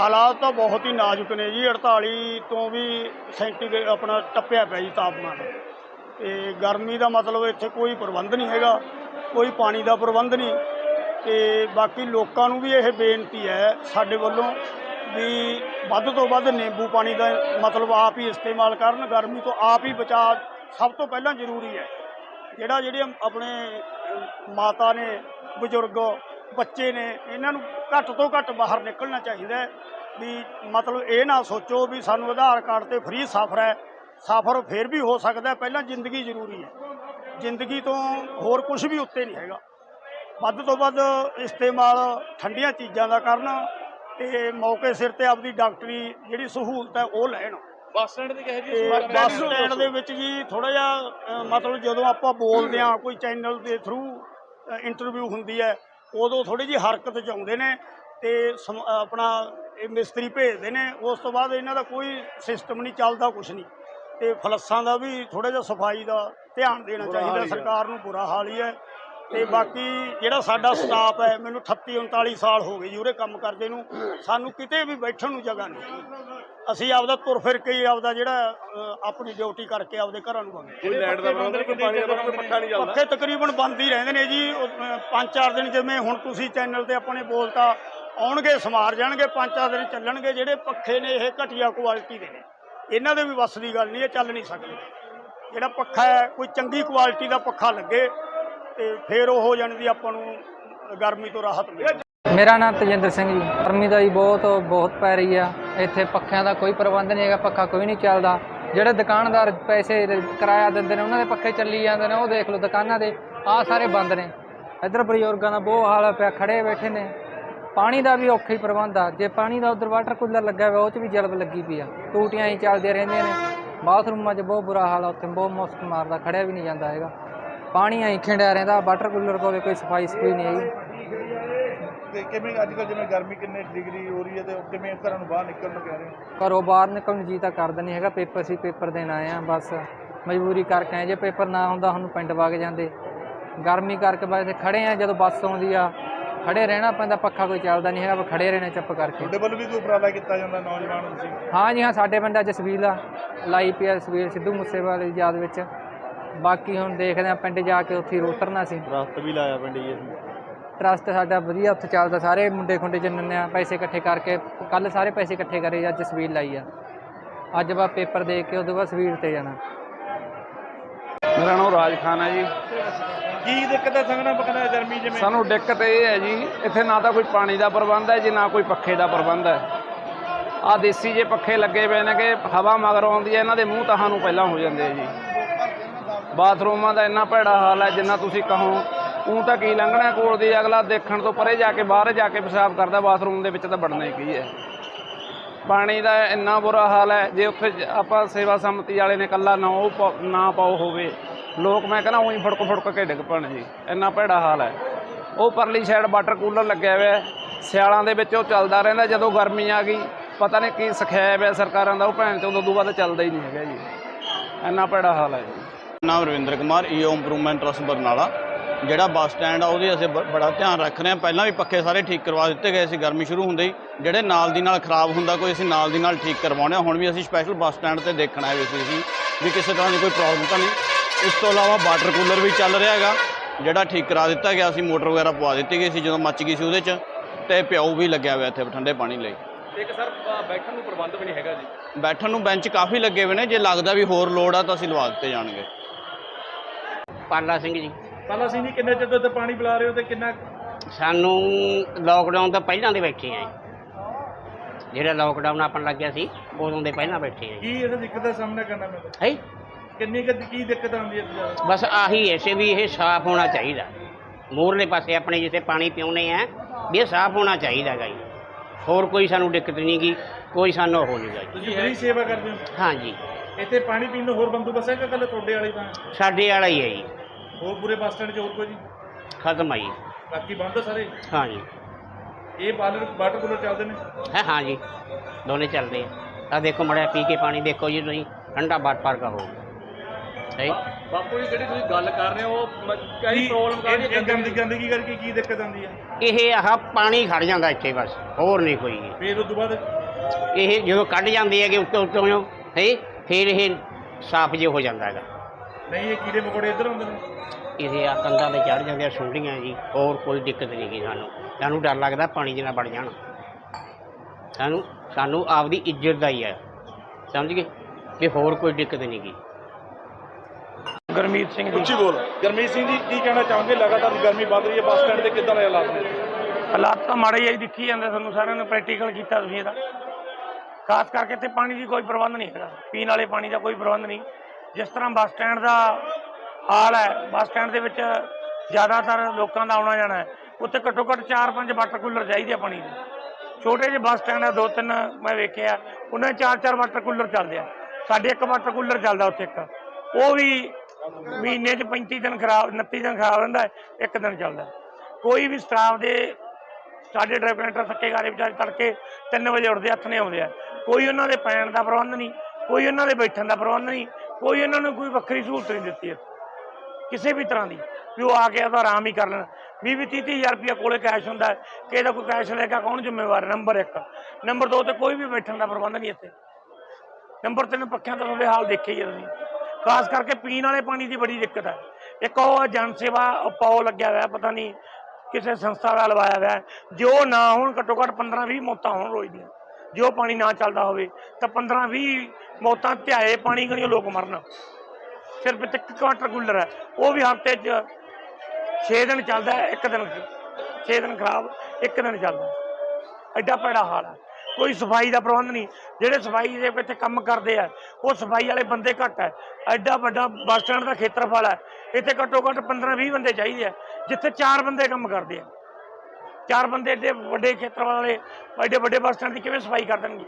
ਹਾਲਾਤ ਤਾਂ ਬਹੁਤ ਹੀ ਨਾਜ਼ੁਕ ਨੇ ਜੀ 48 ਤੋਂ ਵੀ ਸੈਂਟੀਗ੍ਰੇਡ ਆਪਣਾ ਟੱਪਿਆ ਪਿਆ ਜੀ ਤਾਪਮਾਨ। ਤੇ ਗਰਮੀ ਦਾ ਮਤਲਬ ਇੱਥੇ ਕੋਈ ਪ੍ਰਬੰਧ ਨਹੀਂ ਹੈਗਾ, ਕੋਈ ਪਾਣੀ ਦਾ ਪ੍ਰਬੰਧ ਨਹੀਂ। ਤੇ ਬਾਕੀ ਲੋਕਾਂ ਨੂੰ ਵੀ ਇਹ ਬੇਨਤੀ ਹੈ, ਸਾਡੇ ਵੱਲੋਂ ਵੀ ਵੱਧ ਤੋਂ ਵੱਧ ਨਿੰਬੂ ਪਾਣੀ ਦਾ ਮਤਲਬ ਆਪ ਹੀ ਇਸਤੇਮਾਲ ਕਰਨ। ਗਰਮੀ ਤੋਂ ਆਪ ਹੀ ਬਚਾਅ ਸਭ ਤੋਂ ਪਹਿਲਾਂ ਜ਼ਰੂਰੀ ਹੈ। ਜਿਹੜਾ ਜਿਹੜੇ ਆਪਣੇ ਮਾਤਾ ਨੇ, ਬਜ਼ੁਰਗ ਬੱਚੇ ਨੇ ਇਹਨਾਂ ਨੂੰ ਘੱਟ ਤੋਂ ਘੱਟ ਬਾਹਰ ਨਿਕਲਣਾ ਚਾਹੀਦਾ ਵੀ ਮਤਲਬ ਇਹ ਨਾ ਸੋਚੋ ਵੀ ਸਾਨੂੰ ਆਧਾਰ ਕਾਰਡ ਤੇ ਫ੍ਰੀ ਸਫ਼ਰ ਹੈ। ਸਫ਼ਰ ਫੇਰ ਵੀ ਹੋ ਸਕਦਾ ਪਹਿਲਾਂ ਜ਼ਿੰਦਗੀ ਜ਼ਰੂਰੀ ਹੈ। ਜ਼ਿੰਦਗੀ ਤੋਂ ਹੋਰ ਕੁਝ ਵੀ ਉੱਤੇ ਨਹੀਂ ਹੈਗਾ। ਵੱਧ ਤੋਂ ਵੱਧ ਇਸਤੇਮਾਲ ਠੰਡੀਆਂ ਚੀਜ਼ਾਂ ਦਾ ਕਰਨ ਤੇ ਮੌਕੇ ਸਿਰ ਤੇ ਆਪਦੀ ਡਾਕਟਰੀ ਜਿਹੜੀ ਸਹੂਲਤ ਹੈ ਉਹ ਲੈਣ। ਬੱਸ ਸਟੈਂਡ ਤੇ ਕਹੇ ਜੀ ਬੱਸ ਸਟੈਂਡ ਦੇ ਵਿੱਚ ਜੀ ਥੋੜਾ ਜਿਹਾ ਮਤਲਬ ਜਦੋਂ ਆਪਾਂ ਬੋਲਦੇ ਆ ਕੋਈ ਚੈਨਲ ਦੇ ਥਰੂ ਇੰਟਰਵਿਊ ਹੁੰਦੀ ਹੈ ਉਦੋਂ ਥੋੜੀ ਜਿਹੀ ਹਰਕਤ ਚ ਆਉਂਦੇ ਨੇ ਤੇ ਸਮ- ਆਪਣਾ ਇਹ ਮਿਸਤਰੀ ਭੇਜਦੇ ਨੇ ਉਸ ਤੋਂ ਬਾਅਦ ਇਹਨਾਂ ਦਾ ਕੋਈ ਸਿਸਟਮ ਨਹੀਂ ਚੱਲਦਾ ਕੁਛ ਨਹੀਂ। ਤੇ ਫਲੱਸਾਂ ਦਾ ਵੀ ਥੋੜਾ ਜਿਹਾ ਸਫ਼ਾਈ ਦਾ ਧਿਆਨ ਦੇਣਾ ਚਾਹੀਦਾ ਸਰਕਾਰ ਨੂੰ ਬੁਰਾ ਹਾਲ ਹੀ ਹੈ। ਤੇ ਬਾਕੀ ਜਿਹੜਾ ਸਾਡਾ ਸਟਾਫ ਹੈ ਮੈਨੂੰ 38 39 ਸਾਲ ਹੋ ਗਏ ਜੀ ਉਰੇ ਕੰਮ ਕਰਦੇ ਨੂੰ। ਸਾਨੂੰ ਕਿਤੇ ਵੀ ਬੈਠਣ ਨੂੰ ਜਗ੍ਹਾ ਨਹੀਂ ਅਸੀਂ ਆਪਦਾ ਤੁਰ ਫਿਰ ਕੇ ਆਪਦਾ ਜਿਹੜਾ ਆਪਣੀ ਡਿਊਟੀ ਕਰਕੇ ਆਪਦੇ ਘਰਾਂ ਨੂੰ ਵਗਦੇ ਕੋਈ ਲਾਈਟ ਦਾ ਪ੍ਰਬੰਧ ਕੋਈ ਪਾਣੀ ਦਾ ਪ੍ਰਬੰਧ ਪੱਖਾ ਨਹੀਂ ਚੱਲਦਾ। ਪੱਖੇ ਤਕਰੀਬਨ ਬੰਦ ਹੀ ਰਹਿੰਦੇ ਨੇ ਜੀ। ਪੰਜ ਚਾਰ ਦਿਨ ਜਿਵੇਂ ਹੁਣ ਤੁਸੀਂ ਚੈਨਲ ਤੇ ਆਪਣੇ ਬੋਲਤਾ ਆਉਣਗੇ ਸਮਾਰ ਜਾਣਗੇ ਪੰਜ ਚਾਰ ਦਿਨ ਚੱਲਣਗੇ ਜਿਹੜੇ ਪੱਖੇ ਨੇ ਇਹ ਘਟੀਆ ਕੁਆਲਿਟੀ ਦੇ ਨੇ। ਇਹਨਾਂ ਦੇ ਵੀ ਵੱਸ ਦੀ ਗੱਲ ਨਹੀਂ ਇਹ ਚੱਲ ਨਹੀਂ ਸਕਦੇ। ਜਿਹੜਾ ਪੱਖਾ ਹੈ ਕੋਈ ਚੰਗੀ ਕੁਆਲਿਟੀ ਦਾ ਪੱਖਾ ਲੱਗੇ ਤੇ ਫਿਰ ਉਹ ਹੋ ਜਾਣਦੀ ਆਪਾਂ ਨੂੰ ਗਰਮੀ ਤੋਂ ਰਾਹਤ ਮਿਲੇ। ਮੇਰਾ ਨਾਮ ਤਜਿੰਦਰ ਸਿੰਘ ਜੀ। ਗਰਮੀ ਦਾ ਜੀ ਬਹੁਤ ਬਹੁਤ ਪੈ ਰਹੀ ਆ। ਇੱਥੇ ਪੱਖਿਆਂ ਦਾ ਕੋਈ ਪ੍ਰਬੰਧ ਨਹੀਂ ਹੈਗਾ, ਪੱਖਾ ਕੋਈ ਨਹੀਂ ਚੱਲਦਾ। ਜਿਹੜੇ ਦੁਕਾਨਦਾਰ ਪੈਸੇ ਕਿਰਾਇਆ ਦਿੰਦੇ ਨੇ, ਉਹਨਾਂ ਦੇ ਪੱਖੇ ਚੱਲੀ ਜਾਂਦੇ ਨੇ, ਉਹ ਦੇਖ ਲਓ ਦੁਕਾਨਾਂ ਦੇ, ਆਹ ਸਾਰੇ ਬੰਦ ਨੇ। ਇੱਧਰ ਬਜ਼ੁਰਗਾਂ ਦਾ ਬਹੁਤ ਹਾਲ ਪਿਆ, ਖੜੇ ਬੈਠੇ ਨੇ। ਪਾਣੀ ਦਾ ਵੀ ਔਖਾ ਹੀ ਪ੍ਰਬੰਧ ਆ। ਜੇ ਪਾਣੀ ਦਾ ਉਧਰ ਵਾਟਰ ਕੂਲਰ ਲੱਗਾ ਹੋਇਆ, ਉਹ 'ਚ ਵੀ ਜਲਬ ਲੱਗੀ ਪਈ ਆ। ਟੂਟੀਆਂ ਹੀ ਚੱਲਦੀਆਂ ਰਹਿੰਦੀਆਂ ਨੇ। ਬਾਥਰੂਮਾਂ 'ਚ ਬਹੁਤ ਬੁਰਾ ਹਾਲ ਆ, ਉੱਥੇ ਬਹੁਤ ਮੁਸ਼ਕ ਮਾਰਦਾ, ਖੜਿਆ ਵੀ ਨਹੀਂ ਜਾਂਦਾ ਹੈਗਾ। ਪਾਣੀ ਆਈ ਖਿੰਡਿਆ ਰਹਿੰਦਾ ਵਾਟਰ ਕੂਲਰ ਕੋਲ ਕੋਈ ਸਫ਼ਾਈ ਸਫੂਈ ਨਹੀਂ ਹੈਗੀ। ਤੇ ਕਿਵੇਂ ਅੱਜ ਕੱਲ ਜਿਵੇਂ ਗਰਮੀ ਕਿੰਨੇ ਡਿਗਰੀ ਹੋ ਰਹੀ ਹੈ ਤੇ ਉਹ ਕਿਵੇਂ ਘਰਾਂ ਨੂੰ ਬਾਹਰ ਨਿਕਲਣ ਨੂੰ ਕਹਿ ਰਹੇ ਹੋ? ਘਰੋਂ ਬਾਹਰ ਨਿਕਲਣ ਨੂੰ ਜੀ ਤਾਂ ਕਰਦਾ ਨਹੀਂ ਹੈਗਾ ਪੇਪਰ ਸੀ ਪੇਪਰ ਦੇਣ ਆਏ ਆ ਬਸ ਮਜਬੂਰੀ ਕਰਕੇ ਆਏ। ਜੇ ਪੇਪਰ ਨਾ ਹੁੰਦਾ ਸਾਨੂੰ ਪਿੰਡ ਵਗ ਜਾਂਦੇ। ਗਰਮੀ ਕਰਕੇ ਬਸ ਇੱਥੇ ਖੜੇ ਆ ਜਦੋਂ ਬੱਸ ਆਉਂਦੀ ਆ ਖੜੇ ਰਹਿਣਾ ਪੈਂਦਾ ਪੱਖਾ ਕੋਈ ਚੱਲਦਾ ਨਹੀਂ ਹੈਗਾ ਬਸ ਖੜੇ ਰਹਿਣਾ ਚੁੱਪ ਕਰਕੇ। ਤੁਹਾਡੇ ਵੱਲੋਂ ਵੀ ਕੋਈ ਉਪਰਾਲਾ ਕੀਤਾ ਜਾਂਦਾ ਨੌਜਵਾਨ ਨੂੰ? ਤੁਸੀਂ ਹਾਂ ਜੀ ਹਾਂ ਸਾਡੇ ਪਿੰਡ ਅੱਜ ਸਵੀਲ ਆ ਲਾਈ ਪਿਆ ਸਵੀਲ ਸਿੱਧੂ ਮੂਸੇਵਾਲੇ ਦੀ ਯਾਦ ਵਿੱਚ। ਬਾਕੀ ਹੁਣ ਦੇਖਦੇ ਆ ਪਿੰਡ ਜਾ ਕੇ ਉੱਥੇ ਹੀ ਉਤਰਨਾ ਸੀ। ਰਸਤ ਵੀ ਲਾਇਆ ਪਿੰਡੀ ਜੀ ਟਰਸਟ ਸਾਡਾ ਵਧੀਆ ਉੱਥੇ ਚੱਲਦਾ ਸਾਰੇ ਮੁੰਡੇ ਖੁੰਡੇ ਜਿੰਨੇ ਆ ਪੈਸੇ ਇਕੱਠੇ ਕਰਕੇ ਕੱਲ ਸਾਰੇ ਪੈਸੇ ਇਕੱਠੇ ਕਰੇ ਅੱਜ ਸਵੀਲ ਲਾਈ ਆ। ਅੱਜ ਬਾ ਪੇਪਰ ਦੇ ਕੇ ਉਹਦੇ ਬਾਅਦ ਸਵੀਲ ਤੇ ਜਾਣਾ। ਮੇਰਾ ਨਾਮ ਰਾਜ ਖਾਨ ਹੈ ਜੀ। ਕੀ ਦਿੱਕਤ ਹੈ ਸੰਗਣਾ ਪਕਣਾ ਗਰਮੀ ਜਿਵੇਂ? ਸਾਨੂੰ ਦਿੱਕਤ ਇਹ ਹੈ ਜੀ ਇੱਥੇ ਨਾ ਤਾਂ ਕੋਈ ਪਾਣੀ ਦਾ ਪ੍ਰਬੰਧ ਹੈ ਜੀ ਨਾ ਕੋਈ ਪੱਖੇ ਦਾ ਪ੍ਰਬੰਧ ਹੈ। ਆ ਦੇਸੀ ਜੇ ਪੱਖੇ ਲੱਗੇ ਪਏ ਨੇ ਕਿ ਹਵਾ ਮਗਰ ਆਉਂਦੀ ਹੈ ਇਹਨਾਂ ਦੇ ਮੂੰਹ ਤਾਹਾਂ ਨੂੰ ਪਹਿਲਾਂ ਹੋ ਜਾਂਦੇ ਆ ਜੀ। ਬਾਥਰੂਮਾਂ ਦਾ ਇੰਨਾ ਭੈੜਾ ਹਾਲ ਹੈ ਜਿੰਨਾ ਤੁਸੀਂ ਕਹੋ। ਉਹ ਤਾਂ ਕੀ ਲੰਘਣਾ ਕੋਲ ਦੀ, ਅਗਲਾ ਦੇਖਣ ਤੋਂ ਪਰੇ ਜਾ ਕੇ ਬਾਹਰ ਜਾ ਕੇ ਪਿਸ਼ਾਬ ਕਰਦਾ, ਬਾਥਰੂਮ ਦੇ ਵਿੱਚ ਤਾਂ ਵੜਨਾ ਹੀ ਕੀ ਹੈ। ਪਾਣੀ ਦਾ ਇੰਨਾ ਬੁਰਾ ਹਾਲ ਹੈ, ਜੇ ਉੱਥੇ ਆਪਾਂ ਸੇਵਾ ਸੰਮਤੀ ਵਾਲੇ ਨੇ ਕੱਲਾ ਨਾ ਉਹ ਪਾ- ਨਾ ਪਾਓ ਹੋਵੇ। ਲੋਕ ਮੈਂ ਕਹਿੰਦਾ ਉਹੀ ਫੜਕ ਫੜਕ ਕੇ ਡਿੱਗ ਪੈਣ ਜੀ, ਇੰਨਾ ਭੈੜਾ ਹਾਲ ਹੈ। ਉਹ ਪਰਲੀ ਸਾਈਡ ਵਾਟਰ ਕੂਲਰ ਲੱਗਿਆ ਹੋਇਆ ਸਿਆਲਾਂ ਦੇ ਵਿੱਚ ਉਹ ਚੱਲਦਾ ਰਹਿੰਦਾ ਜਦੋਂ ਗਰਮੀ ਆ ਗਈ, ਪਤਾ ਨਹੀਂ ਕੀ ਸਿਖਾਇਆ ਹੋਇਆ ਸਰਕਾਰਾਂ ਦਾ, ਉਹ ਭੈਣ ਚੋਂ ਉਦੋਂ ਬਾਅਦ ਚੱਲਦਾ ਹੀ ਨਹੀਂ ਹੈਗਾ ਜੀ। ਇੰਨਾ ਭੈੜਾ ਹਾਲ ਹੈ ਜੀ। ਨਾਮ Ravinder Kumar EO improvement trust Barnala. ਜਿਹੜਾ ਬੱਸ ਸਟੈਂਡ ਆ ਉਹਦੀ ਅਸੀਂ ਬੜਾ ਧਿਆਨ ਰੱਖ ਰਹੇ ਹਾਂ। ਪਹਿਲਾਂ ਵੀ ਪੱਖੇ ਸਾਰੇ ਠੀਕ ਕਰਵਾ ਦਿੱਤੇ ਗਏ ਸੀ ਗਰਮੀ ਸ਼ੁਰੂ ਹੁੰਦੇ। ਹੀ ਜਿਹੜੇ ਨਾਲ ਦੀ ਨਾਲ ਖਰਾਬ ਹੁੰਦਾ ਕੋਈ ਅਸੀਂ ਨਾਲ ਦੀ ਨਾਲ ਠੀਕ ਕਰਵਾਉਣੇ ਹੁਣ ਵੀ ਅਸੀਂ ਸਪੈਸ਼ਲ ਬੱਸ ਸਟੈਂਡ ਤੇ ਦੇਖਣ ਆਏ ਹੋਏ ਸੀ ਅਸੀਂ ਵੀ ਕਿਸੇ ਤਰ੍ਹਾਂ ਦੀ ਕੋਈ ਪ੍ਰੋਬਲਮ ਤਾਂ ਨਹੀਂ। ਇਸ ਤੋਂ ਇਲਾਵਾ ਵਾਟਰ ਕੂਲਰ ਵੀ ਚੱਲ ਰਿਹਾ ਹੈਗਾ ਜਿਹੜਾ ਠੀਕ ਕਰਾ ਦਿੱਤਾ ਗਿਆ ਸੀ ਮੋਟਰ ਵਗੈਰਾ ਪਵਾ ਦਿੱਤੀ ਗਈ ਸੀ ਜਦੋਂ ਮੱਚ ਗਈ ਸੀ ਉਹਦੇ 'ਚ ਤੇ ਪਿਆਉ ਵੀ ਲੱਗਿਆ ਹੋਇਆ ਇੱਥੇ ਠੰਡੇ ਪਾਣੀ ਲਈ। ਇੱਕ ਸਰ ਬੈਠਣ ਨੂੰ ਪ੍ਰਬੰਧ ਵੀ ਨਹੀਂ ਹੈਗਾ ਜੀ। ਬੈਠਣ ਨੂੰ ਬੈਂਚ ਕਾਫੀ ਲੱਗੇ ਹੋਏ ਨੇ ਜੇ ਲੱਗਦਾ ਵੀ ਹੋਰ ਲੋੜ ਆ ਤਾਂ ਅਸੀਂ ਲਵਾ ਦਿੱਤੇ ਜਾਣਗੇ। ਪਾਲਾ ਸਿੰਘ ਜੀ। ਪਾਲਾ ਸਿੰਘ ਜੀ ਕਿੰਨੇ ਚਿਰ ਤੋਂ ਇੱਥੇ ਪਾਣੀ ਪਿਲਾ ਰਹੇ ਹੋ ਤੇ ਕਿੰਨਾ ਸਾਨੂੰ ਲੋਕਡਾਊਨ ਤੋਂ ਪਹਿਲਾਂ ਦੇ ਬੈਠੇ ਆਂ ਜਿਹੜਾ ਲੋਕਡਾਊਨ ਆਪਣ ਲੱਗਿਆ ਸੀ ਉਦੋਂ ਦੇ ਪਹਿਲਾਂ ਬੈਠੇ ਆਂ ਕੀ ਇਹਦਾ ਦਿੱਕਤ ਦਾ ਸਾਹਮਣਾ ਕਰਨਾ ਪੈਂਦਾ? ਹੈ? ਕਿੰਨੀ ਕੁ ਕੀ ਦਿੱਕਤ ਆਉਂਦੀ ਹੈ? ਬਸ ਆਹੀ ਐਸੇ ਵੀ ਇਹ ਸਾਫ਼ ਹੋਣਾ ਚਾਹੀਦਾ। ਮੂਹਰਲੇ ਪਾਸੇ ਆਪਣੇ ਜਿੱਥੇ ਪਾਣੀ ਪਿਉਨੇ ਆ ਵੀ ਇਹ ਸਾਫ਼ ਹੋਣਾ ਚਾਹੀਦਾ ਗਾ ਜੀ। ਹੋਰ ਕੋਈ ਸਾਨੂੰ ਦਿੱਕਤ ਨਹੀਂ ਗੀ ਕੋਈ ਸਾਨੂੰ ਉਹ ਨਹੀਂ ਗਾ ਜੀ। ਤੁਸੀਂ ਫ੍ਰੀ ਸੇਵਾ ਕਰਦੇ ਹੋ? ਹਾਂਜੀ ਇੱਥੇ ਪਾਣੀ ਪੀਣ ਨੂੰ ਹੋਰ ਬੰਦੋਬਸਤ ਹੈ ਕਿ ਕੱਲੇ ਤੁਹਾਡੇ ਵਾਲੀ ਤਾਂ? ਸਾਡੇ ਵਾਲਾ ਹੀ ਹੈ ਜੀ। ਹੋਰ ਪੂਰੇ ਬੱਸ ਸਟੈਂਡ 'ਚ ਹੋਰ ਕੋਈ ਜੀ? ਖਤਮ ਆਈ ਬਾਕੀ ਬੰਦ ਆ ਸਾਰੇ? ਹਾਂਜੀ ਇਹ ਬਾਲਰ ਵਾਟਰ ਕੂਲਰ ਚੱਲਦੇ ਨੇ? ਹੈ ਹਾਂਜੀ ਦੋਨੇ ਚੱਲਦੇ ਆ। ਆ ਦੇਖੋ ਮੜਿਆ ਪੀ ਕੇ ਪਾਣੀ ਦੇਖੋ ਜੀ ਤੁਸੀਂ। ਠੰਡਾ ਬਾਟ ਪਾਰ ਕਾ ਹੋ ਸਹੀ? ਬਾਪੂ ਜੀ ਜਿਹੜੀ ਤੁਸੀਂ ਗੱਲ ਕਰ ਰਹੇ ਹੋ ਉਹ ਕਈ ਪ੍ਰੋਬਲਮ ਇਹ ਇਹ ਗੰਦਗੀ ਗੰਦਗੀ ਕਰਕੇ ਕੀ ਦਿੱਕਤ ਆਉਂਦੀ ਹੈ ਇਹ ਆਹ ਪਾਣੀ ਖੜ ਜਾਂਦਾ ਇੱਥੇ ਬਸ। ਹੋਰ ਨਹੀਂ ਕੋਈ। ਫਿਰ ਉਸ ਤੋਂ ਬਾਅਦ? ਇਹ ਜਦੋਂ ਕੱਢ ਜਾਂਦੇ ਹੈਗੇ ਉੱਤੋਂ ਉੱਤੋਂ ਹੈ ਫਿਰ ਇਹ ਸਾਫ਼ ਜੇ ਹੋ ਜਾਂਦਾ ਹੈਗਾ। ਨਹੀਂ ਇਹ ਕੀੜੇ ਮਕੌੜੇ ਇੱਧਰ ਹੁੰਦੇ ਨੇ? ਇਹ ਆ ਕੰਧਾਂ ਤੇ ਚੜ ਜਾਂਦੇ ਆ ਸੁੰਡੀਆਂ ਜੀ ਹੋਰ ਕੋਈ ਦਿੱਕਤ ਨਹੀਂ ਗੀ ਸਾਨੂੰ। ਸਾਨੂੰ ਡਰ ਲੱਗਦਾ ਪਾਣੀ 'ਚ ਨਾ ਵੜ ਜਾਣ। ਸਾਨੂੰ ਸਾਨੂੰ ਆਪਦੀ ਇੱਜ਼ਤ ਦਾ ਹੀ ਹੈ। ਸਮਝ ਗਏ? ਵੀ ਹੋਰ ਕੋਈ ਦਿੱਕਤ ਨਹੀਂ ਗੀ। ਗੁਰਮੀਤ ਸਿੰਘ ਉੱਚੀ ਬੋਲ। ਗਰਮੀਤ ਸਿੰਘ ਜੀ ਕੀ ਕਹਿਣਾ ਚਾਹੋਗੇ? ਲਗਾਤਾਰ ਗਰਮੀ ਵੱਧ ਰਹੀ ਹੈ ਬੱਸ ਸਟੈਂਡ ਤੇ ਕਿੱਦਾਂ ਦੇ ਹਾਲਾਤ ਨੇ? ਹਾਲਾਤ ਤਾਂ ਮਾੜੇ ਹੀ ਆ ਜੀ, ਦੇਖੀ ਜਾਂਦੇ ਤੁਹਾਨੂੰ ਸਾਰਿਆਂ ਨੂੰ ਪ੍ਰੈਕਟੀਕਲ ਕੀਤਾ ਤੁਸੀਂ ਇਹਦਾ। ਖਾਸ ਕਰਕੇ ਇੱਥੇ ਪਾਣੀ ਦੀ ਕੋਈ ਪ੍ਰਬੰਧ ਨਹੀਂ ਹੈਗਾ। ਪੀਣ ਵਾਲੇ ਪਾਣੀ ਦਾ ਕੋਈ ਪ੍ਰਬੰਧ ਨਹੀਂ। ਜਿਸ ਤਰ੍ਹਾਂ ਬੱਸ ਸਟੈਂਡ ਦਾ ਹਾਲ ਹੈ, ਬੱਸ ਸਟੈਂਡ ਦੇ ਵਿੱਚ ਜ਼ਿਆਦਾਤਰ ਲੋਕਾਂ ਦਾ ਆਉਣਾ ਜਾਣਾ ਹੈ। ਉੱਥੇ ਘੱਟੋ ਘੱਟ 4-5 ਵਾਟਰ ਕੂਲਰ ਚਾਹੀਦੇ ਆ ਪਾਣੀ ਦੇ। ਛੋਟੇ ਜਿਹੇ ਬੱਸ ਸਟੈਂਡ ਆ ਦੋ ਤਿੰਨ ਮੈਂ ਵੇਖਿਆ, ਉਹਨਾਂ 'ਚ ਚਾਰ ਚਾਰ ਵਾਟਰ ਕੂਲਰ ਚੱਲਦੇ ਆ। ਸਾਡੇ ਇੱਕ ਵਾਟਰ ਕੂਲਰ ਚੱਲਦਾ ਉੱਥੇ ਇੱਕ। ਉਹ ਵੀ ਮਹੀਨੇ 'ਚ 35 ਦਿਨ ਖਰਾਬ 29 ਦਿਨ ਖਰਾਬ ਰਹਿੰਦਾ ਇੱਕ ਦਿਨ ਚੱਲਦਾ ਕੋਈ ਵੀ ਸਟਾਫ ਦੇ ਸਾਡੇ ਡਰਾਈਵਰ ਕੰਡਕਟਰ ਥੱਕੇ ਗਾਰੇ ਵਿਚਾਰੇ ਤੜਕੇ 3 ਵਜੇ ਉੱਠਦੇ, ਹੱਥ ਨੇ ਆਉਂਦੇ ਆ। ਕੋਈ ਉਹਨਾਂ ਦੇ ਪੈਣ ਦਾ ਪ੍ਰਬੰਧ ਨਹੀਂ, ਕੋਈ ਉਹਨਾਂ ਦੇ ਬੈਠਣ ਦਾ ਪ੍ਰਬੰਧ ਨਹੀਂ, ਕੋਈ ਉਹਨਾਂ ਨੂੰ ਕੋਈ ਵੱਖਰੀ ਸਹੂਲਤ ਨਹੀਂ ਦਿੱਤੀ ਕਿਸੇ ਵੀ ਤਰ੍ਹਾਂ ਦੀ, ਵੀ ਉਹ ਆ ਕੇ ਉਹਦਾ ਆਰਾਮ ਹੀ ਕਰ ਲੈਣ। 20 ਵੀਹ 30 ਹਜ਼ਾਰ ਰੁਪਇਆ ਕੋਲੇ ਕੈਸ਼ ਹੁੰਦਾ ਕਿ ਇਹਦਾ ਕੋਈ ਕੈਸ਼ ਲੈਗਾ ਕੌਣ ਜ਼ਿੰਮੇਵਾਰ ਨੰਬਰ 1 ਨੰਬਰ 2 ਤੇ ਕੋਈ ਵੀ ਬੈਠਣ ਦਾ ਪ੍ਰਬੰਧ ਨਹੀਂ ਇੱਥੇ। ਨੰਬਰ 3 ਪੱਖਿਆਂ ਦਾ ਤੁਹਾਡੇ ਹਾਲ ਦੇਖੇ ਹੀ ਆ ਤੁਸੀਂ। ਖਾਸ ਕਰਕੇ ਪੀਣ ਵਾਲੇ ਪਾਣੀ ਦੀ ਬੜੀ ਦਿੱਕਤ ਹੈ। ਇੱਕ ਉਹ ਜਨ ਸੇਵਾ ਪਾਓ ਲੱਗਿਆ ਹੋਇਆ, ਪਤਾ ਨਹੀਂ ਕਿਸੇ ਸੰਸਥਾ ਦਾ ਲਵਾਇਆ ਹੋਇਆ ਹੈ। ਜੋ ਨਾ ਹੋਣ, ਘੱਟੋ ਘੱਟ 15 20 ਮੌਤਾਂ ਹੋਣ ਰੋਜ਼ ਦੀਆਂ। ਜੋ ਪਾਣੀ ਨਾ ਚੱਲਦਾ ਹੋਵੇ, ਤਾਂ 15 20 ਮੌਤਾਂ ਧਿਆਏ ਪਾਣੀ ਕਣੀਓ ਲੋਕ ਮਰਨ। ਸਿਰਫ ਇੱਕ ਕੁਆਟਰ ਕੂਲਰ ਹੈ। ਉਹ ਵੀ ਹਫ਼ਤੇ 'ਚ 6 ਦਿਨ ਚੱਲਦਾ ਹੈ, ਇੱਕ ਦਿਨ 6 ਦਿਨ ਖਰਾਬ, ਇੱਕ ਦਿਨ ਚੱਲਦਾ ਐਡਾ ਭੈੜਾ ਹਾਲ ਹੈ। ਕੋਈ ਸਫ਼ਾਈ ਦਾ ਪ੍ਰਬੰਧ ਨਹੀਂ। ਜਿਹੜੇ ਸਫ਼ਾਈ ਦੇ ਇੱਥੇ ਕੰਮ ਕਰਦੇ ਆ, ਉਹ ਸਫ਼ਾਈ ਵਾਲੇ ਬੰਦੇ ਘੱਟ ਹੈ ਐਡਾ ਵੱਡਾ ਬੱਸ ਸਟੈਂਡ ਦਾ ਖੇਤਰਫਲ ਹੈ ਇੱਥੇ ਘੱਟੋ ਘੱਟ 15 20 ਬੰਦੇ ਚਾਹੀਦੇ ਆ, ਜਿੱਥੇ ਚਾਰ ਬੰਦੇ ਕੰਮ ਕਰਦੇ ਆ। ਚਾਰ ਬੰਦੇ ਏਡੇ ਵੱਡੇ ਖੇਤਰਫਲ ਵਾਲੇ, ਐਡੇ ਵੱਡੇ ਬੱਸ ਸਟੈਂਡ ਦੀ ਕਿਵੇਂ ਸਫ਼ਾਈ ਕਰ ਦੇਣਗੇ?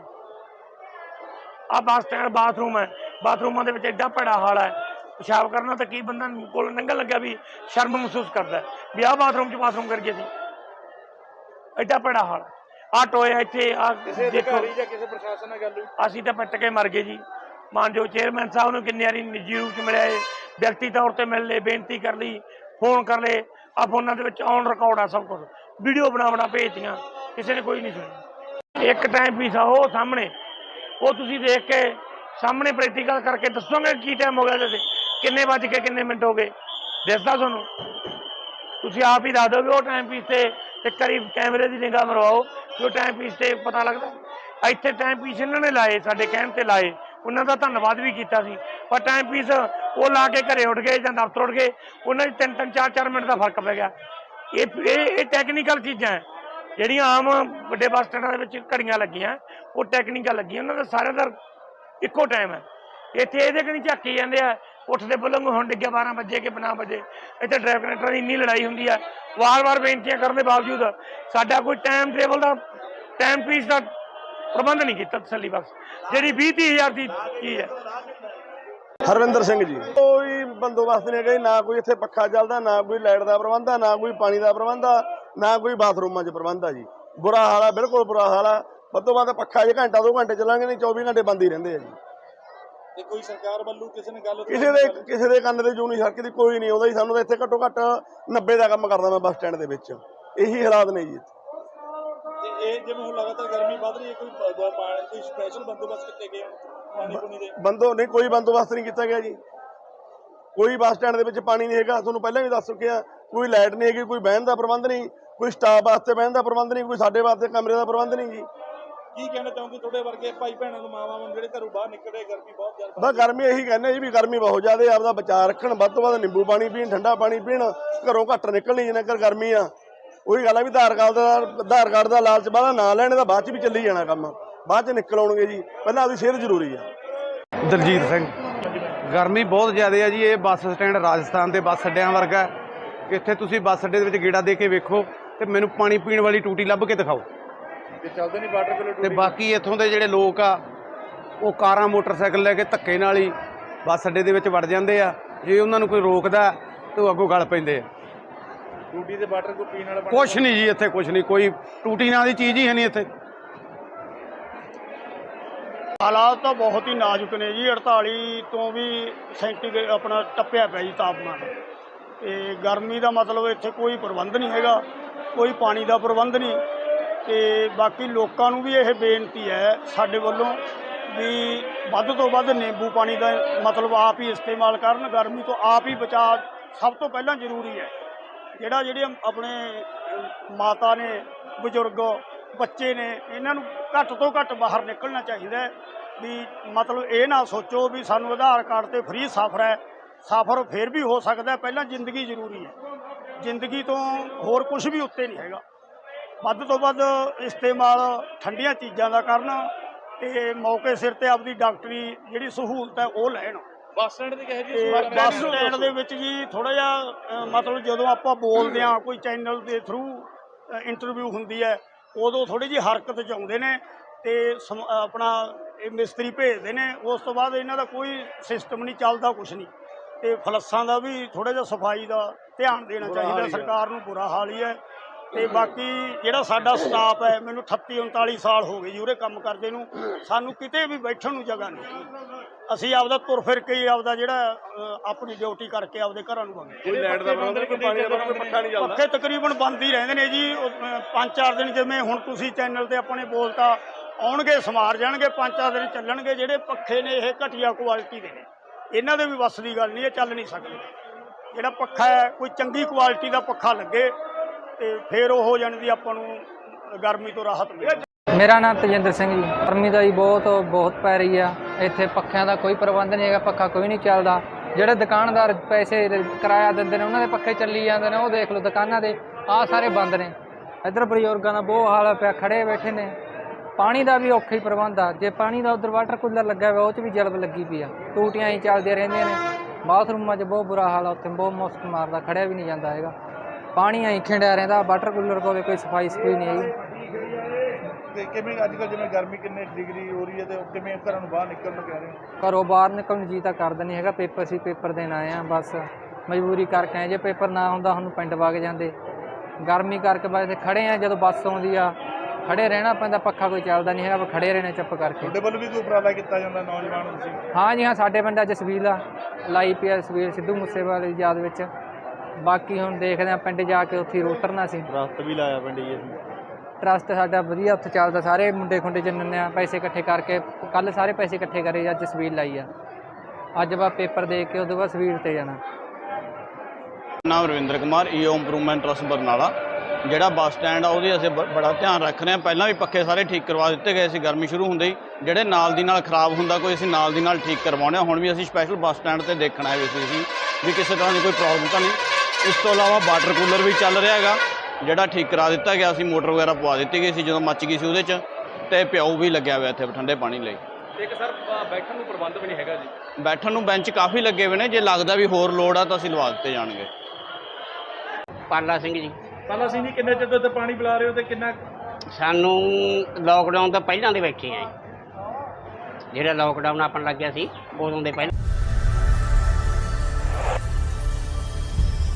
ਆ ਬੱਸ ਸਟੈਂਡ ਬਾਥਰੂਮ ਹੈ ਬਾਥਰੂਮਾਂ ਦੇ ਵਿੱਚ ਐਡਾ ਭੈੜਾ ਹਾਲ ਹੈ ਪਿਸ਼ਾਬ ਕਰਨਾ ਤਾਂ ਕੀ ਬੰਦਾ ਕੋਲ ਲੰਘਣ ਲੱਗਿਆ ਵੀ ਸ਼ਰਮ ਮਹਿਸੂਸ ਕਰਦਾ। ਵੀ ਆਹ ਬਾਥਰੂਮ 'ਚ ਬਾਥਰੂਮ ਕਰੀਏ ਸੀ। ਐਡਾ ਭੈੜਾ ਹਾਲ ਹੈ ਆ ਟੋਏ ਇੱਥੇ ਆ ਕਿਸੇ ਦੇਖੋ। ਅਧਿਕਾਰੀ ਜਾਂ ਕਿਸੇ ਪ੍ਰਸ਼ਾਸਨ ਨਾਲ ਗੱਲ ਹੋਈ? ਅਸੀਂ ਤਾਂ ਪਿੱਟ ਕੇ ਮਰ ਗਏ ਜੀ। ਮਾਨਯੋਗ ਚੇਅਰਮੈਨ ਸਾਹਿਬ ਨੂੰ ਕਿੰਨੀ ਵਾਰੀ ਨਿੱਜੀ ਰੂਪ ਚ ਮਿਲਿਆ ਏ। ਵਿਅਕਤੀ ਤੌਰ ਤੇ ਮਿਲ ਲਏ ਬੇਨਤੀ ਕਰ ਲਈ ਫੋਨ ਕਰ ਲਏ। ਆ ਫੋਨਾਂ ਦੇ ਵਿੱਚ ਔਨ ਰਿਕਾਰਡ ਆ ਸਭ ਕੁਝ ਵੀਡੀਓ ਬਣਾ ਬਣਾ ਭੇਜਤੀਆਂ। ਕਿਸੇ ਨੇ ਕੋਈ ਨਹੀਂ ਸੁਣੀ ਇੱਕ ਟਾਈਮ ਪੀਸ ਉਹ ਸਾਹਮਣੇ। ਉਹ ਤੁਸੀਂ ਦੇਖ ਕੇ ਸਾਹਮਣੇ ਪ੍ਰੈਕਟੀਕਲ ਕਰਕੇ ਦੱਸੋਗੇ ਕੀ ਟਾਈਮ ਹੋ ਗਿਆ ਤੇ। ਕਿੰਨੇ ਵੱਜ ਕੇ ਕਿੰਨੇ ਮਿੰਟ ਹੋ ਗਏ। ਦੱਸਦਾ ਤੁਹਾਨੂੰ? ਤੁਸੀਂ ਆਪ ਹੀ ਦੱਸ ਵੀ ਉਹ ਟਾਈਮ ਪੀਸ ਤੇ ਵਾਰੀ ਕੈਮਰੇ ਦੀ ਨਿਗਾਹ ਮਰਵਾਓ। ਕਿ ਉਹ ਟਾਈਮ ਪੀਸ ਤੇ ਪਤਾ ਲੱਗਦਾ? ਇੱਥੇ ਟਾਈਮ ਪੀਸ ਇਹਨਾਂ ਨੇ ਲਾਏ, ਸਾਡੇ ਕਹਿਣ ਤੇ ਲਾਏ। ਉਹਨਾਂ ਦਾ ਧੰਨਵਾਦ ਵੀ ਕੀਤਾ ਸੀ। ਪਰ ਟਾਈਮ ਪੀਸ ਉਹ ਲਾ ਕੇ ਘਰੇ ਉੱਠ ਗਏ ਜਾਂ ਦਫ਼ਤਰ ਉੱਡ ਗਏ, ਉਹਨਾਂ 'ਚ ਤਿੰਨ ਤਿੰਨ, ਚਾਰ ਚਾਰ ਮਿੰਟ ਦਾ ਫ਼ਰਕ ਪੈ ਗਿਆ। ਇਹ ਇਹ ਟੈਕਨੀਕਲ ਚੀਜ਼ਾਂ ਹੈ। ਜਿਹੜੀਆਂ ਆਮ ਵੱਡੇ ਬੱਸ ਸਟੈਂਡਾਂ ਦੇ ਵਿੱਚ ਘੜੀਆਂ ਲੱਗੀਆਂ, ਉਹ ਟੈਕਨੀਕਲ ਲੱਗੀਆਂ। ਉਹਨਾਂ ਦਾ ਸਾਰਿਆਂ ਦਾ ਇੱਕੋ ਟਾਈਮ ਹੈ। ਇੱਥੇ ਇਹਦੇ ਕਣੀ ਝਾਕੀ ਜਾਂਦੇ ਆ ਉੱਠਦੇ ਬੁਲੰਗ ਹੁਣ ਡਿੱਗਿਆ 12 ਵਜੇ ਕਿ ਬਣਾ ਵਜੇ। ਇੱਥੇ ਡਰਾਈਵਰ ਕਨੈਕਟਰ ਦੀ ਇੰਨੀ ਲੜਾਈ ਹੁੰਦੀ ਹੈ ਵਾਰ-ਵਾਰ ਬੇਨਤੀਆਂ ਕਰਨ ਦੇ ਬਾਵਜੂਦ ਸਾਡਾ ਕੋਈ ਟਾਈਮ ਟੇਬਲ ਦਾ ਟਾਈਮ ਪੀਸ ਦਾ ਪ੍ਰਬੰਧ ਨਹੀਂ ਕੀਤਾ ਤਸੱਲੀ ਬਖਸ਼। ਜਿਹੜੀ 20 ਹਜ਼ਾਰ ਦੀ ਚੀਜ਼ ਹੈ। ਹਰਵਿੰਦਰ ਸਿੰਘ ਜੀ। ਕੋਈ ਬੰਦੋਬਸਤ ਨਹੀਂ ਹੈਗਾ ਜੀ, ਨਾ ਕੋਈ ਇੱਥੇ ਪੱਖਾ ਚੱਲਦਾ, ਨਾ ਕੋਈ ਲਾਈਟ ਦਾ ਪ੍ਰਬੰਧ ਆ, ਨਾ ਕੋਈ ਪਾਣੀ ਦਾ ਪ੍ਰਬੰਧ ਆ, ਨਾ ਕੋਈ ਬਾਥਰੂਮਾਂ 'ਚ ਪ੍ਰਬੰਧ ਆ ਜੀ। ਬੁਰਾ ਹਾਲ ਆ, ਬਿਲਕੁਲ ਬੁਰਾ ਹਾਲ ਆ। ਵੱਧੋ ਵੱਧ ਪੱਖਾ ਜੇ ਘੰਟਾ, ਦੋ ਘੰਟੇ ਚੱਲਾਂਗੇ ਨਹੀਂ 24 ਘੰਟੇ ਬੰਦ ਹੀ ਰਹਿੰਦੇ ਆ ਜੀ। ਤੇ ਕੋਈ ਸਰਕਾਰ ਵੱਲੋਂ ਕਿਸੇ ਨੇ ਗੱਲ ਕਿਸੇ ਦੇ ਕਿਸੇ ਦੇ ਕੰਨ ਦੇ ਜੂ ਨਹੀਂ ਸਰਕਦੀ ਕੋਈ ਨਹੀਂ ਆਉਂਦਾ ਜੀ ਸਾਨੂੰ ਤਾਂ ਇੱਥੇ ਘੱਟੋ ਘੱਟ 90 ਦਾ ਕੰਮ ਕਰਦਾ ਮੈਂ ਬੱਸ ਸਟੈਂਡ ਦੇ ਵਿੱਚ। ਇਹੀ ਹਾਲਾਤ ਨੇ ਜੀ ਤੇ ਇਹ ਜਿਵੇਂ ਹੁਣ ਲਗਾਤਾਰ ਗਰਮੀ ਵੱਧ ਰਹੀ ਹੈ ਕੋਈ ਬ- ਬ- ਪਾ- ਕੋਈ ਸਪੈਸ਼ਲ ਬੰਦੋਬਸਤ ਕੀਤੇ ਗਏ ਹਨ ਪਾਣੀ ਪੁਣੀ ਦੇ? ਬੰਦੋ ਨਹੀਂ ਕੋਈ ਬੰਦੋਬਸਤ ਨਹੀਂ ਕੀਤਾ ਗਿਆ ਜੀ। ਕੋਈ ਬੱਸ ਸਟੈਂਡ ਦੇ ਵਿੱਚ ਪਾਣੀ ਨਹੀਂ ਹੈਗਾ। ਤੁਹਾਨੂੰ ਪਹਿਲਾਂ ਵੀ ਦੱਸ ਚੁੱਕਿਆ ਕੋਈ ਲਾਈਟ ਨਹੀਂ ਹੈਗੀ ਕੋਈ ਬਹਿਣ ਦਾ ਪ੍ਰਬੰਧ ਨਹੀਂ ਕੋਈ ਸਟਾਫ ਵਾਸਤੇ ਬਹਿਣ ਦਾ ਪ੍ਰਬੰਧ ਨਹੀਂ ਕੋਈ ਸਾਡੇ ਵਾਸਤੇ ਕਮਰੇ ਦਾ ਪ੍ਰਬੰਧ ਨਹੀਂ ਜੀ। ਕੀ ਕਹਿਣਾ ਚਾਹੋਗੇ? ਤੁਹਾਡੇ ਵਰਗੇ ਭਾਈ ਭੈਣਾਂ ਨੂੰ ਮਾਵਾਂ ਨੂੰ ਜਿਹੜੇ ਘਰੋਂ ਬਾਹਰ ਨਿਕਲੇ ਗਰਮੀ ਬਹੁਤ ਜ਼ਿਆਦਾ ਬਸ ਗਰਮੀ ਇਹੀ ਕਹਿੰਦੇ ਜੀ ਵੀ ਗਰਮੀ ਬਹੁਤ ਜ਼ਿਆਦਾ ਆਪਦਾ ਬਚਾਅ ਰੱਖਣ ਵੱਧ ਤੋਂ ਵੱਧ ਨਿੰਬੂ ਪਾਣੀ ਪੀਣ ਠੰਡਾ ਪਾਣੀ ਪੀਣ ਘਰੋਂ ਘੱਟ ਨਿਕਲਣੀ ਜਿੰਨਾ ਚਿਰ ਗਰਮੀ ਆ। ਉਹੀ ਗੱਲ ਆ ਵੀ ਆਧਾਰ ਕਾਰਡ ਦਾ ਆਧਾਰ ਕਾਰਡ ਦਾ ਲਾਲਚ ਬਾਹਲਾ ਨਾ ਲੈਣ ਦਾ ਬਾਅਦ ਚ ਵੀ ਚੱਲੀ ਜਾਣਾ ਕੰਮ। ਬਾਅਦ ਚ ਨਿਕਲ ਆਉਣਗੇ ਜੀ। ਪਹਿਲਾਂ ਆਪਦੀ ਸਿਹਤ ਜ਼ਰੂਰੀ ਆ। ਦਲਜੀਤ ਸਿੰਘ ਗਰਮੀ ਬਹੁਤ ਜ਼ਿਆਦਾ ਹੈ ਜੀ ਇਹ ਬੱਸ ਸਟੈਂਡ ਰਾਜਸਥਾਨ ਦੇ ਬੱਸ ਅੱਡਿਆਂ ਵਰਗਾ ਹੈ। ਇੱਥੇ ਤੁਸੀਂ ਬੱਸ ਅੱਡੇ ਦੇ ਵਿੱਚ ਗੇੜਾ ਦੇ ਕੇ ਵੇਖੋ ਤੇ ਮੈਨੂੰ ਪਾਣੀ ਪੀਣ ਵਾਲੀ ਟੂਟੀ ਲੱਭ ਕੇ ਦਿਖਾਓ। ਤੇ ਚੱਲਦੇ ਨਹੀਂ ਵਾਟਰ ਕੂਲਰ ਤੇ ਬਾਕੀ ਇੱਥੋਂ ਦੇ ਜਿਹੜੇ ਲੋਕ ਆ ਉਹ ਕਾਰਾਂ ਮੋਟਰਸਾਈਕਲ ਲੈ ਕੇ ਧੱਕੇ ਨਾਲ ਹੀ ਬੱਸ ਅੱਡੇ ਦੇ ਵਿੱਚ ਵੜ ਜਾਂਦੇ ਆ। ਜੇ ਉਹਨਾਂ ਨੂੰ ਕੋਈ ਰੋਕਦਾ ਤੇ ਉਹ ਅੱਗੋਂ ਗਲ ਪੈਂਦੇ ਆ। ਟੂਟੀ ਦੇ ਵਾਟਰ ਕੋ ਪੀਣ ਵਾਲਾ ਕੁਛ ਨਹੀਂ ਜੀ ਇੱਥੇ ਕੁਛ ਨਹੀਂ। ਕੋਈ ਟੂਟੀ ਨਾਂ ਦੀ ਚੀਜ਼ ਹੀ ਹੈ ਨਹੀਂ ਇੱਥੇ। ਹਾਲਾਤ ਤਾਂ ਬਹੁਤ ਹੀ ਨਾਜ਼ੁਕ ਨੇ ਜੀ। 48 ਤੋਂ ਵੀ ਸੈਂਟੀਗ੍ਰੇਡ ਆਪਣਾ ਟੱਪਿਆ ਪਿਆ ਜੀ ਤਾਪਮਾਨ। ਤੇ ਗਰਮੀ ਦਾ ਮਤਲਬ ਇੱਥੇ ਕੋਈ ਪ੍ਰਬੰਧ ਨਹੀਂ ਹੈਗਾ। ਕੋਈ ਪਾਣੀ ਦਾ ਪ੍ਰਬੰਧ ਨਹੀਂ। ਤੇ ਬਾਕੀ ਲੋਕਾਂ ਨੂੰ ਵੀ ਇਹ ਬੇਨਤੀ ਹੈ, ਸਾਡੇ ਵੱਲੋਂ ਵੀ ਵੱਧ ਤੋਂ ਵੱਧ ਨਿੰਬੂ ਪਾਣੀ ਦਾ ਮਤਲਬ ਆਪ ਹੀ ਇਸਤੇਮਾਲ ਕਰਨ, ਗਰਮੀ ਤੋਂ ਆਪ ਹੀ ਬਚਾਅ ਸਭ ਤੋਂ ਪਹਿਲਾਂ ਜ਼ਰੂਰੀ ਹੈ। ਜਿਹੜਾ ਜਿਹੜੇ ਆਪਣੇ ਮਾਤਾ ਨੇ, ਬਜ਼ੁਰਗ, ਬੱਚੇ ਨੇ, ਇਹਨਾਂ ਨੂੰ ਘੱਟ ਤੋਂ ਘੱਟ ਬਾਹਰ ਨਿਕਲਣਾ ਚਾਹੀਦਾ ਵੀ ਮਤਲਬ ਇਹ ਨਾ ਸੋਚੋ ਵੀ ਸਾਨੂੰ ਆਧਾਰ ਕਾਰਡ ਤੇ ਫ੍ਰੀ ਸਫ਼ਰ ਹੈ, ਸਫ਼ਰ ਫਿਰ ਵੀ ਹੋ ਸਕਦਾ ਪਹਿਲਾਂ ਜ਼ਿੰਦਗੀ ਜ਼ਰੂਰੀ ਹੈ। ਜ਼ਿੰਦਗੀ ਤੋਂ ਹੋਰ ਕੁਝ ਵੀ ਉੱਤੇ ਨਹੀਂ ਹੈਗਾ। ਵੱਧ ਤੋਂ ਵੱਧ ਇਸਤੇਮਾਲ ਠੰਡੀਆਂ ਚੀਜ਼ਾਂ ਦਾ ਕਰਨ ਤੇ ਮੌਕੇ ਸਿਰ ਤੇ ਆਪਦੀ ਡਾਕਟਰੀ ਜਿਹੜੀ ਸਹੂਲਤ ਹੈ ਉਹ ਲੈਣ। ਬੱਸ ਸਟੈਂਡ ਤੇ ਕਹੇ ਜੀ ਬੱਸ ਸਟੈਂਡ ਦੇ ਵਿੱਚ ਜੀ ਥੋੜਾ ਜਿਹਾ ਮਤਲਬ ਜਦੋਂ ਆਪਾਂ ਬੋਲਦੇ ਆ ਕੋਈ ਚੈਨਲ ਦੇ ਥਰੂ ਇੰਟਰਵਿਊ ਹੁੰਦੀ ਹੈ ਉਦੋਂ ਥੋੜੀ ਜਿਹੀ ਹਰਕਤ ਚ ਆਉਂਦੇ ਨੇ ਤੇ ਆਪਣਾ ਇਹ ਮਿਸਤਰੀ ਭੇਜਦੇ ਨੇ ਉਸ ਤੋਂ ਬਾਅਦ ਇਹਨਾਂ ਦਾ ਕੋਈ ਸਿਸਟਮ ਨਹੀਂ ਚੱਲਦਾ ਕੁਛ ਨਹੀਂ। ਤੇ ਫਲੱਸਾਂ ਦਾ ਵੀ ਥੋੜਾ ਜਿਹਾ ਸਫ਼ਾਈ ਦਾ ਧਿਆਨ ਦੇਣਾ ਚਾਹੀਦਾ ਸਰਕਾਰ ਨੂੰ ਬੁਰਾ ਹਾਲ ਹੀ ਹੈ। ਤੇ ਬਾਕੀ ਜਿਹੜਾ ਸਾਡਾ ਸਟਾਫ ਹੈ ਮੈਨੂੰ 38 39 ਸਾਲ ਹੋ ਗਏ ਜੀ ਉਰੇ ਕੰਮ ਕਰਦੇ ਨੂੰ। ਸਾਨੂੰ ਕਿਤੇ ਵੀ ਬੈਠਣ ਨੂੰ ਜਗ੍ਹਾ ਨਹੀਂ ਅਸੀਂ ਆਪਦਾ ਤੁਰ ਫਿਰ ਕੇ ਆਪਦਾ ਜਿਹੜਾ ਆਪਣੀ ਡਿਊਟੀ ਕਰਕੇ ਆਪਦੇ ਘਰਾਂ ਨੂੰ ਵਗਦੇ ਕੋਈ ਲਾਈਟ ਦਾ ਪ੍ਰਬੰਧ ਕੋਈ ਪਾਣੀ ਦਾ ਪ੍ਰਬੰਧ ਪੱਖਾ ਨਹੀਂ ਚੱਲਦਾ। ਪੱਖੇ ਤਕਰੀਬਨ ਬੰਦ ਹੀ ਰਹਿੰਦੇ ਨੇ ਜੀ। ਪੰਜ ਚਾਰ ਦਿਨ ਜਿਵੇਂ ਹੁਣ ਤੁਸੀਂ ਚੈਨਲ ਤੇ ਆਪਣੇ ਬੋਲਤਾ ਆਉਣਗੇ ਸਮਾਰ ਜਾਣਗੇ ਪੰਜ ਚਾਰ ਦਿਨ ਚੱਲਣਗੇ ਜਿਹੜੇ ਪੱਖੇ ਨੇ ਇਹ ਘਟੀਆ ਕੁਆਲਿਟੀ ਦੇ ਨੇ। ਇਹਨਾਂ ਦੇ ਵੀ ਵੱਸ ਦੀ ਗੱਲ ਨਹੀਂ ਇਹ ਚੱਲ ਨਹੀਂ ਸਕਦੇ। ਜਿਹੜਾ ਪੱਖਾ ਹੈ ਕੋਈ ਚੰਗੀ ਕੁਆਲਿਟੀ ਦਾ ਪੱਖਾ ਲੱਗੇ ਤੇ ਫਿਰ ਉਹ ਹੋ ਜਾਣਦੀ ਆਪਾਂ ਨੂੰ ਗਰਮੀ ਤੋਂ ਰਾਹਤ ਮਿਲੇ। ਮੇਰਾ ਨਾਮ ਤਜਿੰਦਰ ਸਿੰਘ ਜੀ। ਗਰਮੀ ਦਾ ਜੀ ਬਹੁਤ ਬਹੁਤ ਪੈ ਰਹੀ ਆ। ਇੱਥੇ ਪੱਖਿਆਂ ਦਾ ਕੋਈ ਪ੍ਰਬੰਧ ਨਹੀਂ ਹੈਗਾ, ਪੱਖਾ ਕੋਈ ਨਹੀਂ ਚੱਲਦਾ। ਜਿਹੜੇ ਦੁਕਾਨਦਾਰ ਪੈਸੇ ਕਿਰਾਇਆ ਦਿੰਦੇ ਨੇ, ਉਹਨਾਂ ਦੇ ਪੱਖੇ ਚੱਲੀ ਜਾਂਦੇ ਨੇ, ਉਹ ਦੇਖ ਲਓ ਦੁਕਾਨਾਂ ਦੇ। ਆਹ ਸਾਰੇ ਬੰਦ ਨੇ। ਇੱਧਰ ਬਜ਼ੁਰਗਾਂ ਦਾ ਬਹੁਤ ਹਾਲ ਪਿਆ, ਖੜੇ ਬੈਠੇ ਨੇ। ਪਾਣੀ ਦਾ ਵੀ ਔਖਾ ਹੀ ਪ੍ਰਬੰਧ ਆ। ਜੇ ਪਾਣੀ ਦਾ ਉਧਰ ਵਾਟਰ ਕੂਲਰ ਲੱਗਾ ਹੋਇਆ, ਉਹ 'ਚ ਵੀ ਜਲਬ ਲੱਗੀ ਪਈ ਆ। ਟੂਟੀਆਂ ਹੀ ਚੱਲਦੀਆਂ ਰਹਿੰਦੀਆਂ ਨੇ। ਬਾਥਰੂਮਾਂ 'ਚ ਬਹੁਤ ਬੁਰਾ ਹਾਲ ਆ, ਉੱਥੇ ਬਹੁਤ ਮੁਸਕ ਮਾਰਦਾ, ਖੜਿਆ ਵੀ ਨਹੀਂ ਜਾਂਦਾ ਹੈਗਾ। ਪਾਣੀ ਆਈ ਖਿੰਡਿਆ ਰਹਿੰਦਾ ਵਾਟਰ ਕੂਲਰ ਕੋਲੇ ਕੋਈ ਸਫ਼ਾਈ ਸਫੂਈ ਨਹੀਂ ਹੈਗੀ ਤੇ ਕਿਵੇਂ ਅੱਜ ਕੱਲ ਜਿਵੇਂ ਗਰਮੀ ਕਿੰਨੇ ਡਿਗਰੀ ਹੋ ਰਹੀ ਹੈ ਤੇ ਕਿਵੇਂ ਘਰਾਂ ਨੂੰ ਬਾਹਰ ਨਿਕਲਣ ਨੂੰ ਕਹਿ ਰਹੇ ਹੋ? ਘਰੋਂ ਬਾਹਰ ਨਿਕਲਣ ਨੂੰ ਜੀ ਤਾਂ ਕਰਦਾ ਨਹੀਂ ਹੈਗਾ ਪੇਪਰ ਸੀ ਪੇਪਰ ਦੇਣ ਆਏ ਆ ਬਸ ਮਜਬੂਰੀ ਕਰਕੇ ਆਏ। ਜੇ ਪੇਪਰ ਨਾ ਹੁੰਦਾ ਸਾਨੂੰ ਪਿੰਡ ਵਗ ਜਾਂਦੇ। ਗਰਮੀ ਕਰਕੇ ਬਸ ਇੱਥੇ ਖੜੇ ਆ ਜਦੋਂ ਬੱਸ ਆਉਂਦੀ ਆ ਖੜੇ ਰਹਿਣਾ ਪੈਂਦਾ ਪੱਖਾ ਕੋਈ ਚੱਲਦਾ ਨਹੀਂ ਹੈਗਾ ਆਪਾਂ ਖੜੇ ਰਹਿਣੇ ਚੁੱਪ ਕਰਕੇ। ਤੁਹਾਡੇ ਵੱਲੋਂ ਵੀ ਕੋਈ ਉਪਰਾਲਾ ਕੀਤਾ ਜਾਂਦਾ ਨੌਜਵਾਨ ਨੂੰ ਤੁਸੀਂ ਹਾਂ ਜੀ ਹਾਂ ਸਾਡੇ ਪਿੰਡ ਅੱਜ ਸਵੀਲ ਆ ਲਾਈ ਪਿਆ ਸਵੀਲ ਸਿੱਧੂ ਮੂਸੇਵਾਲੇ ਦੀ ਯਾਦ ਵਿੱਚ। ਬਾਕੀ ਹੁਣ ਦੇਖਦੇ ਆ ਪਿੰਡ ਜਾ ਕੇ ਉੱਥੇ ਹੀ ਉਤਰਨਾ ਸੀ। ਰਸਤ ਵੀ ਲਾਇਆ ਪਿੰਡ ਜੀ ਟਰਸਟ ਸਾਡਾ ਵਧੀਆ ਉੱਥੇ ਚੱਲਦਾ ਸਾਰੇ ਮੁੰਡੇ ਖੁੰਡੇ ਜਿੰਨੇ ਆ ਪੈਸੇ ਇਕੱਠੇ ਕਰਕੇ ਕੱਲ ਸਾਰੇ ਪੈਸੇ ਇਕੱਠੇ ਕਰੇ ਅੱਜ ਸਵੀਲ ਲਾਈ ਆ। ਅੱਜ ਬਾ ਪੇਪਰ ਦੇ ਕੇ ਉਹਦੇ ਬਾਅਦ ਸਵੀਲ ਤੇ ਜਾਣਾ। ਨਾਮ Ravinder Kumar EO improvement trust Barnala. ਜਿਹੜਾ ਬੱਸ ਸਟੈਂਡ ਆ ਉਹਦੀ ਅਸੀਂ ਬੜਾ ਧਿਆਨ ਰੱਖ ਰਹੇ ਹਾਂ। ਪਹਿਲਾਂ ਵੀ ਪੱਖੇ ਸਾਰੇ ਠੀਕ ਕਰਵਾ ਦਿੱਤੇ ਗਏ ਸੀ ਗਰਮੀ ਸ਼ੁਰੂ ਹੁੰਦੇ ਹੀ। ਜਿਹੜੇ ਨਾਲ ਦੀ ਨਾਲ ਖਰਾਬ ਹੁੰਦਾ ਕੋਈ ਅਸੀਂ ਨਾਲ ਦੀ ਨਾਲ ਠੀਕ ਕਰਵਾਉਣੇ ਹੁਣ ਵੀ ਅਸੀਂ ਸਪੈਸ਼ਲ ਬੱਸ ਸਟੈਂਡ ਤੇ ਦੇਖਣ ਅਸੀਂ ਵੀ ਕਿਸੇ ਤਰ੍ਹਾਂ ਦੀ ਕੋਈ ਪ੍ਰੋਬਲਮ ਤਾਂ ਨਹੀਂ। ਇਸ ਤੋਂ ਇਲਾਵਾ ਵਾਟਰ ਕੂਲਰ ਵੀ ਚੱਲ ਰਿਹਾ ਹੈਗਾ ਜਿਹੜਾ ਠੀਕ ਕਰਾ ਦਿੱਤਾ ਗਿਆ ਸੀ ਮੋਟਰ ਵਗੈਰਾ ਪਵਾ ਦਿੱਤੀ ਗਈ ਸੀ ਜਦੋਂ ਮੱਚ ਗਈ ਸੀ ਉਹਦੇ 'ਚ ਤੇ ਪਿਆਊ ਵੀ ਲੱਗਿਆ ਹੋਇਆ ਇੱਥੇ ਠੰਡੇ ਪਾਣੀ ਲਈ। ਇੱਕ ਸਰ ਬੈਠਣ ਨੂੰ ਪ੍ਰਬੰਧ ਵੀ ਨਹੀਂ ਹੈਗਾ ਜੀ। ਬੈਠਣ ਨੂੰ ਬੈਂਚ ਕਾਫੀ ਲੱਗੇ ਹੋਏ ਨੇ ਜੇ ਲੱਗਦਾ ਵੀ ਹੋਰ ਲੋੜ ਆ ਤਾਂ ਅਸੀਂ ਲਵਾ ਦਿੱਤੇ ਜਾਣਗੇ। ਪਾਲਾ ਸਿੰਘ ਜੀ। ਪਹਿਲਾਂ ਸਿੰਘ ਜੀ ਕਿੰਨੇ ਚਿਰ ਤੋਂ ਪਾਣੀ ਪਿਲਾ ਰਹੇ ਹੋ ਤੇ ਕਿੰਨਾ ਸਾਨੂੰ ਲੋਕਡਾਊਨ ਤੋਂ ਪਹਿਲਾਂ ਦੇ ਬੈਠੇ ਆ ਜੀ। ਜਿਹੜਾ ਲੋਕਡਾਊਨ ਆਪਣ ਲੱਗਿਆ ਸੀ ਉਦੋਂ ਦੇ ਪਹਿਲਾਂ